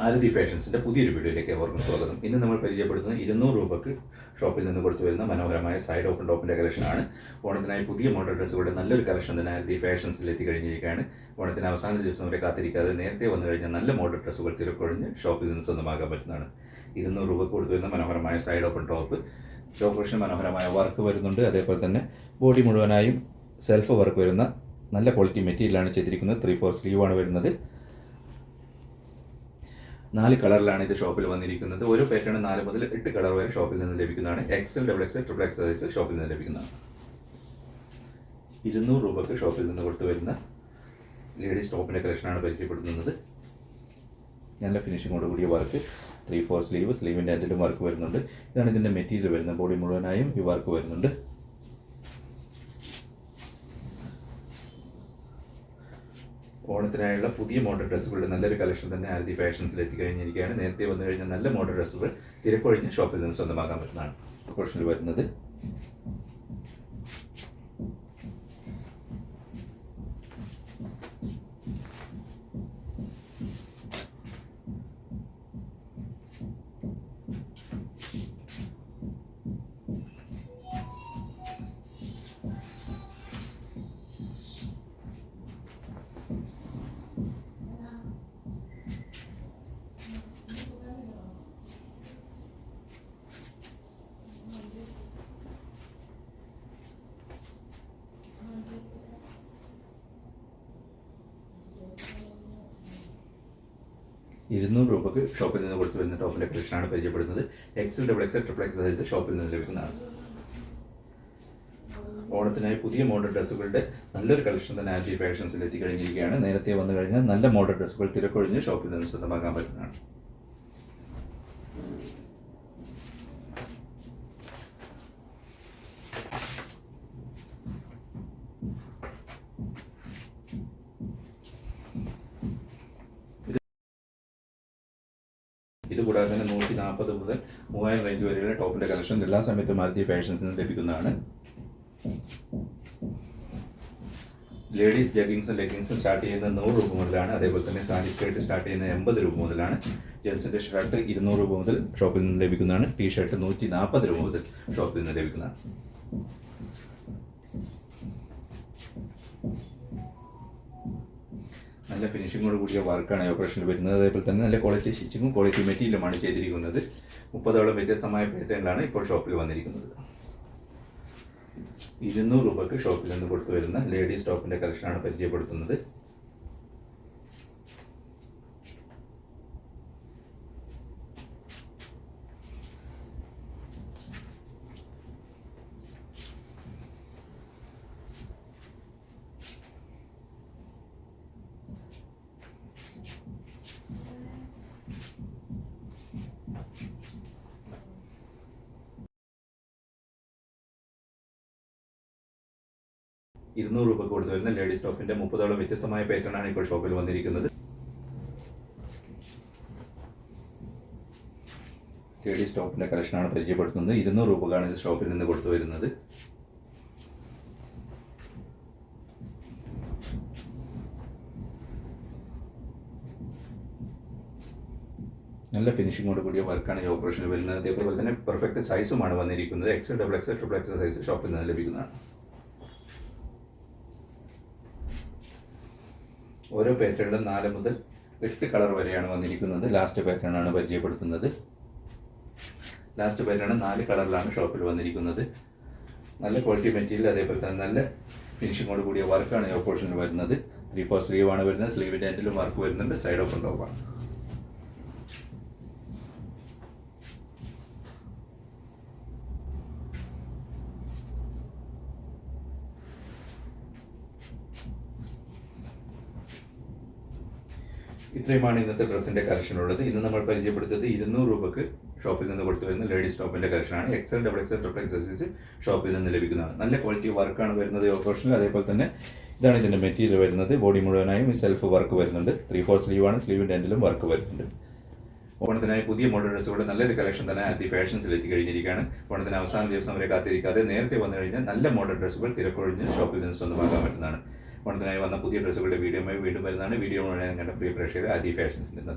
ആരതി ഫാഷൻസിന്റെ പുതിയൊരു വീഡിയോയിലേക്ക് അവർക്കും സ്വാഗതം. ഇന്ന് നമ്മൾ പരിചയപ്പെടുത്തുന്നത് ഇരുന്നൂറ് രൂപക്ക് ഷോപ്പിൽ നിന്ന് കൊടുത്തു വരുന്ന മനോഹരമായ സൈഡ് ഓപ്പൺ ടോപ്പിന്റെ ആണ്. ഓണത്തിനായി പുതിയ മോഡൽ ഡ്രസ്സുകളുടെ നല്ലൊരു കളക്ഷൻ തന്നെ ആരതി ഫാഷൻസിൽ എത്തിക്കഴിഞ്ഞിരിക്കുകയാണ്. ഓണത്തിന് അവസാന ദിവസം വരെ കാത്തിരിക്കാതെ നേരത്തെ വന്നു കഴിഞ്ഞാൽ നല്ല മോഡൽ ഡ്രസ്സുകൾ തിരക്കൊഴിഞ്ഞ് ഷോപ്പിൽ നിന്ന് സ്വന്തമാക്കാൻ പറ്റുന്നതാണ്. ഇരുന്നൂറ് രൂപയ്ക്ക് കൊടുത്തു വരുന്ന മനോഹരമായ സൈഡ് ഓപ്പൺ ടോപ്പ് ഡോക്ടേഷൻ മനോഹരമായ വർക്ക് വരുന്നുണ്ട്. അതേപോലെ തന്നെ ബോഡി മുഴുവനായും സെൽഫ് വർക്ക് വരുന്ന നല്ല ക്വാളിറ്റി മെറ്റീരിയലാണ് ചെയ്തിരിക്കുന്നത്. ത്രീ ഫോർ സ്ലീവാണ് വരുന്നത്. നാല് കളറിലാണ് ഇത് ഷോപ്പിൽ വന്നിരിക്കുന്നത്. ഒരു പാറ്റേൺ നാല് മുതൽ എട്ട് കളർ വരെ ഷോപ്പിൽ നിന്ന് ലഭിക്കുന്നതാണ്. XL double XL triple X size ഷോപ്പിൽ നിന്ന് ലഭിക്കുന്നതാണ്. ഇരുന്നൂറ് രൂപക്ക് ഷോപ്പിൽ നിന്ന് കൊടുത്തു വരുന്ന ലേഡീസ് ടോപ്പിന്റെ കളക്ഷനാണ് പരിചയപ്പെടുത്തുന്നത്. നല്ല ഫിനിഷിങ്ങോട് കൂടിയ വർക്ക് ത്രീ ഫോർ സ്ലീവ് സ്ലീവിന്റെ അതിലും വർക്ക് വരുന്നുണ്ട്. ഇതാണ് ഇതിന്റെ മെറ്റീരിയൽ വരുന്നത്. ബോഡി മുഴുവനായും ഈ വർക്ക് വരുന്നുണ്ട്. ഓണത്തിനായുള്ള പുതിയ മോഡൽ ഡ്രസ്സുകളുടെ നല്ലൊരു കളക്ഷൻ തന്നെ ആരതി ഫാഷൻസിൽ എത്തിക്കഴിഞ്ഞിരിക്കുകയാണ് നേരത്തെ വന്നു കഴിഞ്ഞാൽ നല്ല മോഡൽ ഡ്രസ്സുകൾ തിരക്കൊഴിഞ്ഞ് ഷോപ്പിൽ നിന്ന് സ്വന്തമാക്കാൻ പറ്റുന്നതാണ് പ്രൊഫഷണൽ വരുന്നത് ഇരുന്നൂറ് രൂപക്ക് ഷോപ്പിൽ നിന്ന് കൊടുത്തു വരുന്ന ടോപ്പിന്റെ കളക്ഷനാണ് പരിചയപ്പെടുന്നത്. XL double XL triple X size ഷോപ്പിൽ നിന്ന് ലഭിക്കുന്നതാണ്. ഓണത്തിനായി പുതിയ മോഡൽ ഡ്രസ്സുകളുടെ നല്ലൊരു കളക്ഷൻ തന്നെ ആജി ഫാഷൻസിൽ എത്തിക്കഴിഞ്ഞിരിക്കുകയാണ്. നേരത്തെ വന്നു കഴിഞ്ഞാൽ നല്ല മോഡൽ ഡ്രസ്സുകൾ തിരക്കൊഴിഞ്ഞ് ഷോപ്പിൽ നിന്ന് സ്വന്തമാക്കാൻ പറ്റുന്നതാണ്. കൂടാതെ തന്നെ നൂറ്റി നാൽപ്പത് മുതൽ മൂവായിരം റേഞ്ച് വരെയുള്ള ടോപ്പിന്റെ കളക്ഷൻ എല്ലാ സമയത്തും മാരുതി ഫാഷൻസിൽ നിന്ന് ലഭിക്കുന്നതാണ്. ലേഡീസ് ജഗ്ഗിങ്സും ലെഗിങ്സും സ്റ്റാർട്ട് ചെയ്യുന്നത് നൂറ് രൂപ മുതലാണ്. അതേപോലെ തന്നെ സാരി സ്കേർട്ട് സ്റ്റാർട്ട് ചെയ്യുന്നത് എൺപത് രൂപ മുതലാണ്. ജെൻസിന്റെ ഷർട്ട് ഇരുന്നൂറ് രൂപ മുതൽ ഷോപ്പിൽ നിന്ന് ലഭിക്കുന്നതാണ്. ടീ ഷർട്ട് നൂറ്റി നാൽപ്പത് രൂപ മുതൽ ഷോപ്പിൽ നിന്ന് ലഭിക്കുന്നതാണ്. നല്ല ഫിനിഷിങ്ങോട് കൂടിയ വർക്കാണ് ഓപ്പറേഷനിൽ വരുന്നത്. അതേപോലെ തന്നെ നല്ല ക്വാളിറ്റി സ്റ്റിച്ചിങ്ങും ക്വാളിറ്റി മെറ്റീരിയലുമാണ് ചെയ്തിരിക്കുന്നത്. മുപ്പതോളം വ്യത്യസ്തമായ പാറ്റേണിലാണ് ഇപ്പോൾ ഷോപ്പിൽ വന്നിരിക്കുന്നത്. ഇരുന്നൂറ് രൂപയ്ക്ക് ഷോപ്പിൽ നിന്ന് കൊടുത്തു വരുന്ന ലേഡീസ് ടോപ്പിന്റെ കളക്ഷനാണ് പരിചയപ്പെടുത്തുന്നത്. ഇരുന്നൂറ് രൂപ കൊടുത്തു. വരുന്ന ലേഡീസ് ടോപ്പിന്റെ മുപ്പതോളം വ്യത്യസ്തമായ പാറ്റേൺ ആണ് ഇപ്പോൾ ഷോപ്പിൽ വന്നിരിക്കുന്നത്. ലേഡീസ് ടോപ്പിന്റെ കളക്ഷനാണ് പരിചയപ്പെടുത്തുന്നത്. ഇരുന്നൂറ് രൂപക്കാണ് ഷോപ്പിൽ നിന്ന് കൊടുത്തു വരുന്നത്. നല്ല ഫിനിഷിങ്ങോട് കൂടിയ വർക്കാണ് ഈ ഓപ്പറേഷനിൽ വരുന്നത്. അതേപോലെ തന്നെ പെർഫെക്റ്റ് സൈസുമാണ് വന്നിരിക്കുന്നത്. X double X triple X size ഷോപ്പിൽ നിന്ന് ലഭിക്കുന്നതാണ്. ഓരോ പാറ്റേണിലും നാല് മുതൽ എട്ട് കളർ വരെയാണ് വന്നിരിക്കുന്നത്. ലാസ്റ്റ് പാറ്റേൺ ആണ് പരിചയപ്പെടുത്തുന്നത്. ലാസ്റ്റ് പാറ്റേൺ നാല് കളറിലാണ് ഷോപ്പിൽ വന്നിരിക്കുന്നത്. നല്ല ക്വാളിറ്റി മെറ്റീരിയൽ അതേപോലെ തന്നെ നല്ല ഫിനിഷിങ്ങോട് കൂടിയ വർക്കാണ് ഈ ഓപ്പോഷനിൽ വരുന്നത്. ത്രീ ഫോർ ആണ് വരുന്നത്. സ്ലീവിന്റെ എൻഡിലും വർക്ക് വരുന്നുണ്ട്. സൈഡ് ഓപ്പൺ ടോപ്പാണ് ഇത്രയുമാണ് ഇന്നത്തെ ഡ്രസ്സിന്റെ കളക്ഷൻ ഉള്ളത്. ഇന്ന് നമ്മൾ പരിചയപ്പെടുത്തിയത് ഇരുന്നൂറ് രൂപക്ക് ഷോപ്പിൽ നിന്ന് കൊടുത്തു വരുന്ന ലേഡീസ് ടോപ്പിന്റെ കളക്ഷനാണ് XL double XL triple X size ഷോപ്പിൽ നിന്ന് ലഭിക്കുന്നതാണ്. നല്ല ക്വാളിറ്റി വർക്കാണ് വരുന്നത് ഓപ്പറേഷനിൽ അതേപോലെ തന്നെ ഇതാണ് ഇതിന്റെ മെറ്റീരിയൽ വരുന്നത്. ബോഡി മുഴുവനായും സെൽഫ് വർക്ക് വരുന്നുണ്ട്. ത്രീ ഫോർ സ്ലീവ് ആണ്. സ്ലീവിന്റെ എൻഡിലും വർക്ക് വരുന്നുണ്ട്. ഓണത്തിനായി പുതിയ മോഡൽ ഡ്രസ്സുകളുടെ നല്ലൊരു കളക്ഷൻ തന്നെ അതി ഫാഷൻസിൽ എത്തിക്കഴിഞ്ഞിരിക്കുകയാണ്. ഓണത്തിന് അവസാന ദിവസം വരെ കാത്തിരിക്കാതെ നേരത്തെ വന്നു കഴിഞ്ഞാൽ നല്ല മോഡൽ ഡ്രസ്സുകൾ തിരക്കൊഴിഞ്ഞ് ഷോപ്പിൽ നിന്ന് സ്വന്തമാക്കാൻ പറ്റുന്നതാണ്. ഓണത്തിനായി വന്ന പുതിയ ഡ്രസ്സുകളുടെ വീഡിയോയുമായി വീണ്ടും വരുന്നതാണ്. വീഡിയോ മുഴുവൻ കണ്ട പ്രിയ പ്രേക്ഷകർ ഫാഷൻസിൽ നിന്ന്